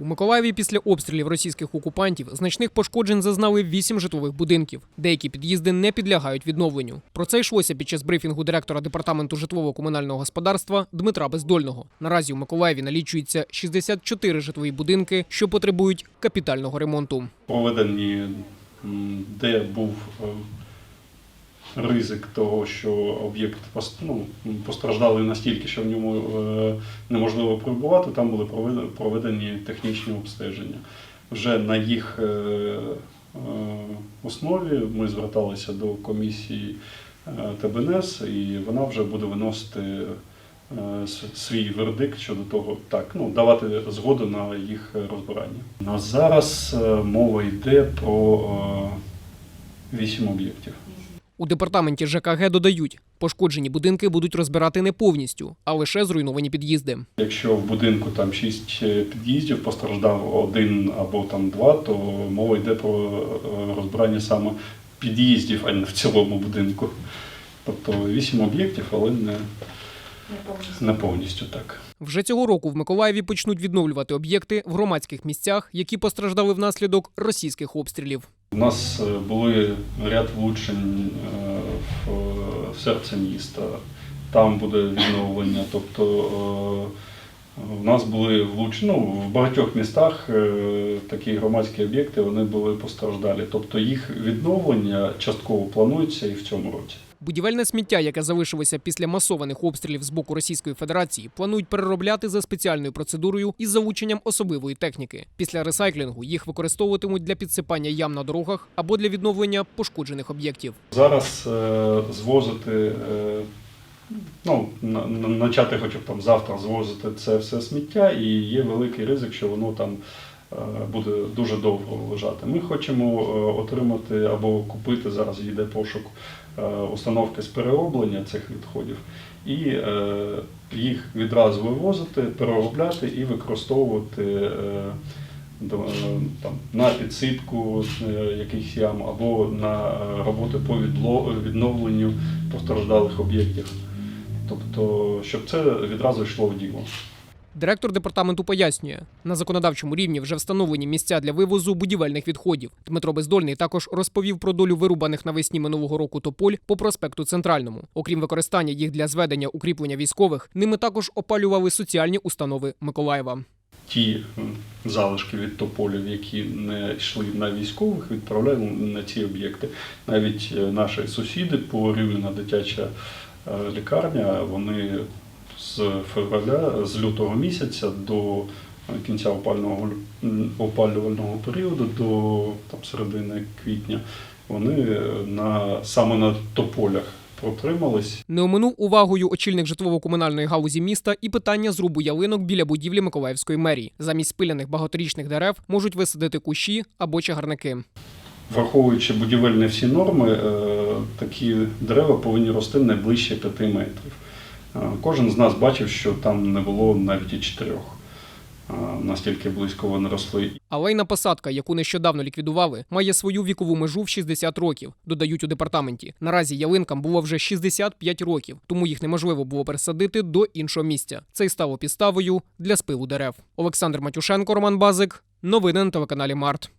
У Миколаєві після обстрілів російських окупантів значних пошкоджень зазнали вісім житлових будинків. Деякі під'їзди не підлягають відновленню. Про це йшлося під час брифінгу директора департаменту житлово-комунального господарства Дмитра Бездольного. Наразі у Миколаєві налічується 64 житлові будинки, що потребують капітального ремонту. проведені, де був е, ризик того, що об'єкт ну, постраждалий настільки, що в ньому е, неможливо перебувати, там були проведені, технічні обстеження. Вже на їх е, е, основі ми зверталися до комісії ТБНС, і вона вже буде виносити свій вердикт щодо того, так, ну, давати згоду на їх розбирання. На зараз мова йде про вісім об'єктів. У департаменті ЖКГ додають, пошкоджені будинки будуть розбирати не повністю, а лише зруйновані під'їзди. Якщо в будинку там шість е, під'їздів, постраждав один або там два, то мова йде про е, розбирання саме під'їздів, а не в цілому будинку. Тобто вісім об'єктів, але не, не повністю так. Вже цього року в Миколаєві почнуть відновлювати об'єкти в громадських місцях, які постраждали внаслідок російських обстрілів. У нас е, були ряд влучень е, в, в серце міста. Там буде відновлення. Тобто е, у нас були влучення ну, в багатьох містах е, такі громадські об'єкти вони були постраждалі. Тобто їх відновлення частково планується і в цьому році. Будівельне сміття, яке залишилося після масованих обстрілів з боку Російської Федерації, планують переробляти за спеціальною процедурою із залученням особливої техніки. Після ресайклінгу їх використовуватимуть для підсипання ям на дорогах або для відновлення пошкоджених об'єктів. Зараз е, звозити, е, ну, почати хоча б там завтра звозити це все сміття, і є великий ризик, що воно там буде дуже довго лежати. Ми хочемо е, отримати або купити, зараз йде пошук е, установки з перероблення цих відходів, і е, їх відразу вивозити, переробляти і використовувати. е, е, там, на підсипку е, якихось ям або на е, роботи по відновленню постраждалих об'єктів. Тобто, щоб це відразу йшло в діло. Директор департаменту пояснює, на законодавчому рівні вже встановлені місця для вивозу будівельних відходів. Дмитро Бездольний також розповів про долю вирубаних навесні минулого року тополь по проспекту Центральному. Окрім використання їх для зведення укріплення військових, ними також опалювали соціальні установи Миколаєва. Ті залишки від тополів, які не йшли на військових, відправляємо на ці об'єкти. Навіть е, наші сусіди по Рівнена дитяча е, лікарня, вони з февраля, з лютого місяця до кінця опального, опалювального періоду, до там, середини квітня, вони е, на, саме на тополях протримались. Не оминув увагою очільник житлово-комунальної галузі міста і питання зрубу ялинок біля будівлі Миколаївської мерії. Замість спиляних багаторічних дерев можуть висадити кущі або чагарники. Враховуючи будівельні всі норми, е, такі дерева повинні рости не ближче 5 метрів. Е, Кожен з нас бачив, що там не було навіть і 4. Настільки близько вони росли. Алейна посадка, яку нещодавно ліквідували, має свою вікову межу в 60 років, додають у департаменті. Наразі ялинкам було вже 65 років, тому їх неможливо було пересадити до іншого місця. Це й стало підставою для спилу дерев. Олександр Матюшенко, Роман Базик. Новини на телеканалі Март.